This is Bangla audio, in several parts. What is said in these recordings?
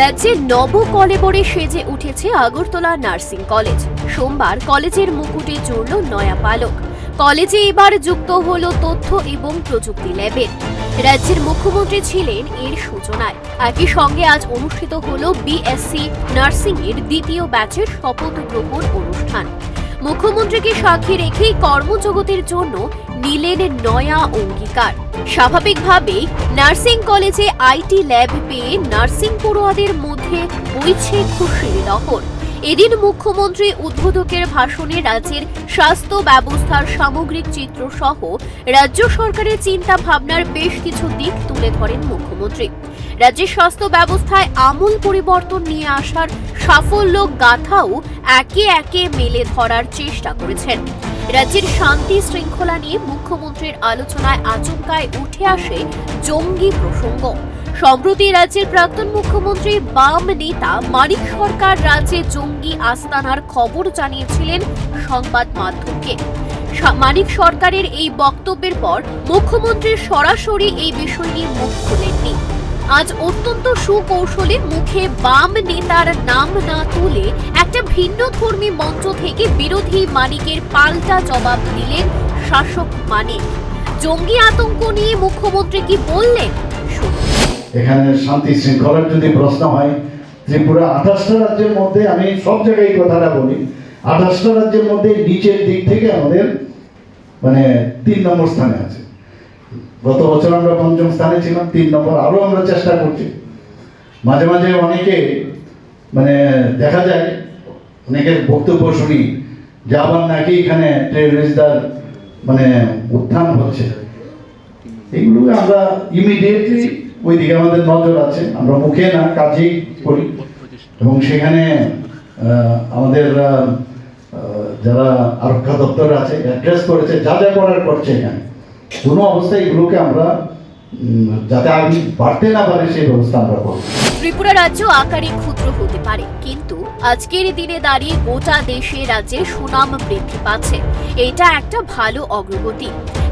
রাজ্যে নব কলেবরে সেজে উঠেছে আগরতলা নার্সিং কলেজ। সোমবার কলেজের মুকুটে চড়ল নয়া পালক। কলেজে এবার যুক্ত হলো তথ্য এবং প্রযুক্তি ল্যাবের। রাজ্যের মুখ্যমন্ত্রী ছিলেন এর সূচনায়। একই সঙ্গে আজ অনুষ্ঠিত হল বিএসসি নার্সিং এর দ্বিতীয় ব্যাচের শপথ গ্রহণ অনুষ্ঠান। মুখ্যমন্ত্রীকে সাক্ষী রেখেই কর্মজগতের জন্য নিলেন নয়া অঙ্গীকার। স্বাভাবিকভাবেই নার্সিং কলেজে আইটি ল্যাব পেয়ে নার্সিং পড়ুয়াদের মধ্যে বইছে খুশির লহর। এদিন মুখ্যমন্ত্রী উদ্বোধকের ভাষণে রাজ্যের স্বাস্থ্য ব্যবস্থার সামগ্রিক চিত্র সহ রাজ্য সরকারের চিন্তা ভাবনার বেশ কিছু দিক তুলে ধরেন মুখ্যমন্ত্রী। রাজ্যের স্বাস্থ্য ব্যবস্থায় আমূল পরিবর্তন নিয়ে আসার সাফল্য গাথাও একে একে মেলে ধরার চেষ্টা করেছেন। রাজ্যের শান্তি শৃঙ্খলা নিয়ে মুখ্যমন্ত্রীর আলোচনায় আচমকায় উঠে আসে জঙ্গি প্রসঙ্গ। সম্প্রতি রাজ্যের প্রাক্তন মুখ্যমন্ত্রী বাম নেতা মানিক সরকার রাজ্যে জঙ্গি আস্তানার খবর জানিয়েছিলেন সংবাদ মাধ্যমকে। মানিক সরকারের এই বক্তব্যের পর মুখ্যমন্ত্রী সরাসরি এই বিষয় নিয়ে মুখ খোলেননি। আজ অত্যন্ত সুকৌশলে মুখে বাম নেতার নাম না তুলে একটা ভিন্ন ধর্মী মঞ্চ থেকে বিরোধী মানিকের পাল্টা জবাব দিলেন শাসক মানিক। জঙ্গি আতঙ্ক নিয়ে মুখ্যমন্ত্রী কি বললেন? এখানে শান্তি শৃঙ্খলার যদি প্রশ্ন হয়, ত্রিপুরা আঠাশটা রাজ্যের মধ্যে আমি সব জায়গায় এই কথাটা বলি, আঠাশটা রাজ্যের মধ্যে নিচের দিক থেকে আমাদের মানে তিন নম্বর স্থানে আছে। গত বছর আমরা পঞ্চম স্থানে ছিলাম, তিন নম্বর আরও আমরা চেষ্টা করছি। মাঝে মাঝে অনেকে মানে দেখা যায়, অনেকের বক্তব্য শুনি, যে আবার নাকি এখানে টেররিস্টদের মানে উত্থান হচ্ছে। এগুলো আমরা ইমিডিয়েটলি ওই দিকে আমাদের নজর আছে, আমরা মুখে না, কাজেই করি। এবং সেখানে আমাদের যারা আরক্ষা দপ্তর আছে অ্যাড্রেস করেছে, যা যা করার করছে এখানে। কোনো অবস্থায় এগুলোকে আমরা যাতে আগে বাড়তে না পারে সেই ব্যবস্থা আমরা করব। ত্রিপুরা রাজ্য আকারে ক্ষুদ্র হতে পারে, কিন্তু আজকের দিনে দাঁড়িয়ে গোটা দেশে রাজ্যে সুনাম বৃদ্ধি পাচ্ছে। এটা একটা ভালো অগ্রগতি।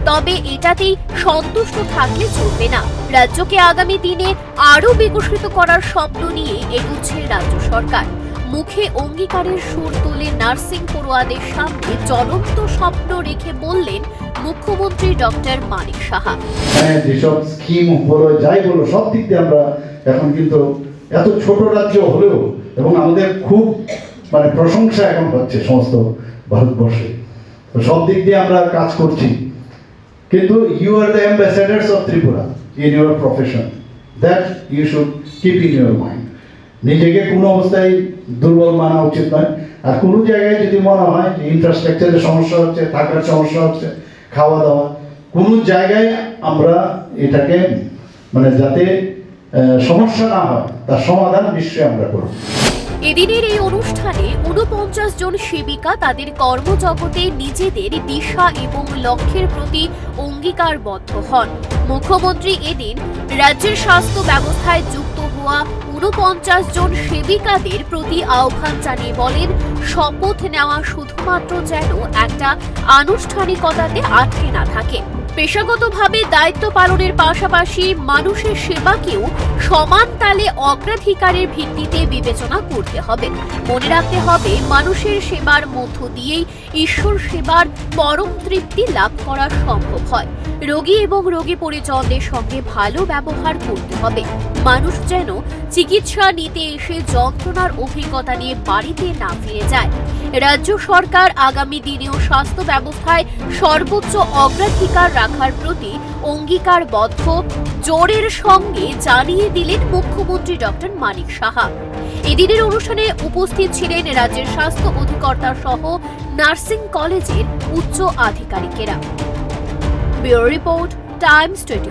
তবে এটাতেই সন্তুষ্ট থাকলে চলবে না। রাজ্যকে আগামী দিনে আরও বিকশিত করার স্বপ্ন নিয়ে এগুচ্ছে রাজ্য সরকার। মুখে অঙ্গীকারের সুর তুলে নার্সিং পড়ুয়াদের সামনে জ্বলন্ত স্বপ্ন রেখে বললেন মুখ্যমন্ত্রী ডক্টর মানিক সাহা। হ্যাঁ যেসব স্কিম বলো যাই বলো, সব দিক দিয়ে আমরা এখন কিন্তু এত ছোট রাজ্য হলেও এবং আমাদের খুব মানে প্রশংসা এখন হচ্ছে সমস্ত ভারতবর্ষে। তো সব দিক দিয়ে আমরা কাজ করছি। কিন্তু you are the ambassadors of Tripura in your profession that you should keep in your mind নিজেকে কোনো অবস্থায় দুর্বল মানা উচিত নয়। আর কোনো জায়গায় যদি মনে হয় যে ইনফ্রাস্ট্রাকচারের সমস্যা হচ্ছে, থাকার সমস্যা হচ্ছে খাওয়া দাওয়া কোনো জায়গায় আমরা এটাকে মানে যাতে সমস্যা না হয়, তার সমাধান নিশ্চয়ই আমরা করব। এদিনের এই অনুষ্ঠানে উনপঞ্চাশ জন সেবিকা তাদের কর্মজগতে নিজেদের দিশা এবং লক্ষ্যের প্রতি অঙ্গীকারবদ্ধ হন। মুখ্যমন্ত্রী এদিন রাজ্যের স্বাস্থ্য ব্যবস্থায় যুক্ত হওয়া উনপঞ্চাশ জন সেবিকাদের প্রতি আহ্বান জানিয়ে বলেন, শপথ নেওয়া শুধুমাত্র যেন একটা আনুষ্ঠানিকতাতে আটকে না থাকে। পেশাগতভাবে দায়িত্ব পালনের পাশাপাশি মানুষের সেবাকেও সমান তালে অগ্রাধিকারের ভিত্তিতে বিবেচনা করতে হবে। মনে রাখতে হবে, মানুষের সেবার মধ্য দিয়েই ঈশ্বর সেবার পরম তৃপ্তি লাভ করা সম্ভব হয়। রোগী এবং রোগী পরিজনদের সঙ্গে ভালো ব্যবহার করতে হবে। মানুষ যেন চিকিৎসা নিতে এসে যন্ত্রণার অভিজ্ঞতা নিয়ে বাড়িতে না ফিরে যায়। রাজ্য সরকার আগামী দিনেও স্বাস্থ্য ব্যবস্থায় সর্বোচ্চ অগ্রাধিকার রাখার প্রতি অঙ্গীকারবদ্ধ। জোরের সঙ্গে জানিয়ে দিলেন মুখ্যমন্ত্রী ডক্টর মানিক সাহা। এদিনের অনুষ্ঠানে উপস্থিত ছিলেন রাজ্যের স্বাস্থ্য অধিকর্তা সহ নার্সিং কলেজের উচ্চ আধিকারিকেরা। Bureau report, Times twenty